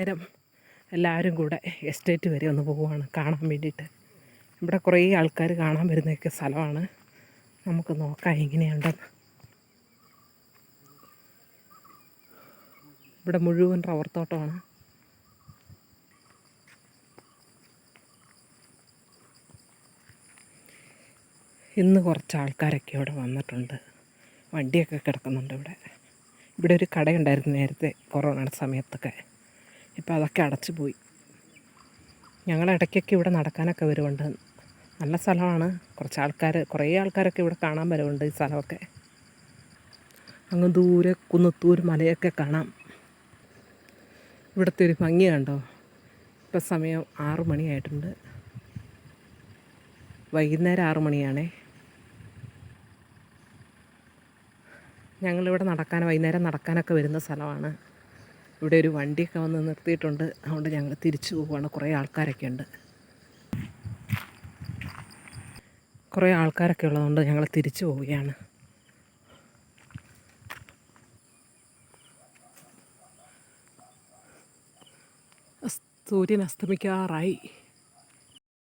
നേരം എല്ലാവരും കൂടെ എസ്റ്റേറ്റ് വരെ ഒന്ന് പോവുകയാണ് കാണാൻ വേണ്ടിയിട്ട്. ഇവിടെ കുറേ ആൾക്കാർ കാണാൻ വരുന്നതൊക്കെ സ്ഥലമാണ്. നമുക്ക് നോക്കാം എങ്ങനെയുണ്ടെന്ന് ഇവിടെ മുഴുവൻ റബ്ബർ തോട്ടമാണ്. ഇന്ന് കുറച്ച് ആൾക്കാരൊക്കെ ഇവിടെ വന്നിട്ടുണ്ട്. വണ്ടിയൊക്കെ കിടക്കുന്നുണ്ട് ഇവിടെ. ഇവിടെ ഒരു കടയുണ്ടായിരുന്നു നേരത്തെ കൊറോണയുടെ സമയത്തൊക്കെ. ഇപ്പോൾ അതൊക്കെ അടച്ചു പോയി. ഞങ്ങൾ ഇടയ്ക്കൊക്കെ ഇവിടെ നടക്കാനൊക്കെ വരുന്നുണ്ട് നല്ല സ്ഥലമാണ്. കുറച്ച് ആൾക്കാർ കുറേ ആൾക്കാരൊക്കെ ഇവിടെ കാണാൻ വരുന്നുണ്ട് ഈ സ്ഥലമൊക്കെ. അങ്ങ് ദൂരെ കുന്നത്തൂർ മലയൊക്കെ കാണാം. ഇവിടുത്തെ ഒരു ഭംഗി കണ്ടോ? ഇപ്പം സമയം ആറു മണിയായിട്ടുണ്ട് വൈകുന്നേരം ആറു മണിയാണേ. ഞങ്ങളിവിടെ നടക്കാൻ വൈകുന്നേരം നടക്കാനൊക്കെ വരുന്ന സ്ഥലമാണ്. ഇവിടെ ഒരു വണ്ടിയൊക്കെ വന്ന് നിർത്തിയിട്ടുണ്ട്. അതുകൊണ്ട് ഞങ്ങൾ തിരിച്ചു പോവുകയാണ് കുറേ ആൾക്കാരൊക്കെ ഉണ്ട്. കുറേ ആൾക്കാരൊക്കെ ഉള്ളതുകൊണ്ട് ഞങ്ങൾ തിരിച്ചു പോവുകയാണ്. സൂര്യൻ അസ്തമിക്കാറായി.